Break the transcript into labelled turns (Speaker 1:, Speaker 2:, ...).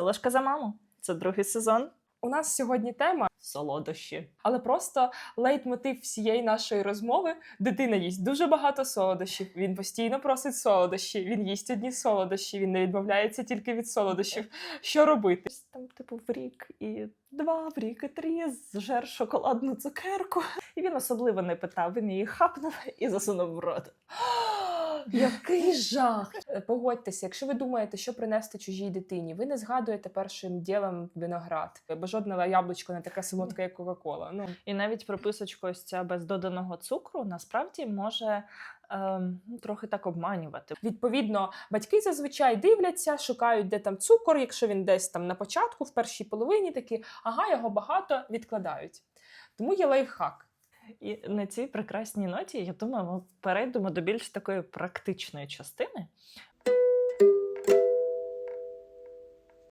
Speaker 1: Солошка за маму. Це другий сезон.
Speaker 2: У нас сьогодні тема,
Speaker 1: Солодощі.
Speaker 2: але просто лейтмотив всієї нашої розмови. Дитина їсть дуже багато солодощів. Він постійно просить солодощі. Він їсть одні солодощі. Він не відмовляється тільки від солодощів. Що робити?
Speaker 1: Там, типу, в рік і два, в рік і три зжер шоколадну цукерку. І він особливо не питав, він її хапнув і засунув в рот.
Speaker 2: Який жах! Е, Погодьтеся, якщо ви думаєте, що принести чужій дитині, ви не згадуєте першим ділом виноград, бо жодне яблучко не таке солодке, як Кока-Кола. Ну
Speaker 1: І навіть прописочка ось ця без доданого цукру насправді може ем, трохи так обманювати.
Speaker 2: відповідно, батьки зазвичай дивляться, шукають, де там цукор. Якщо він десь там на початку, в першій половині, такі ага, його багато відкладають. Тому є лайфхак.
Speaker 1: І на цій прекрасній ноті, я думаю, ми перейдемо до більш такої практичної частини.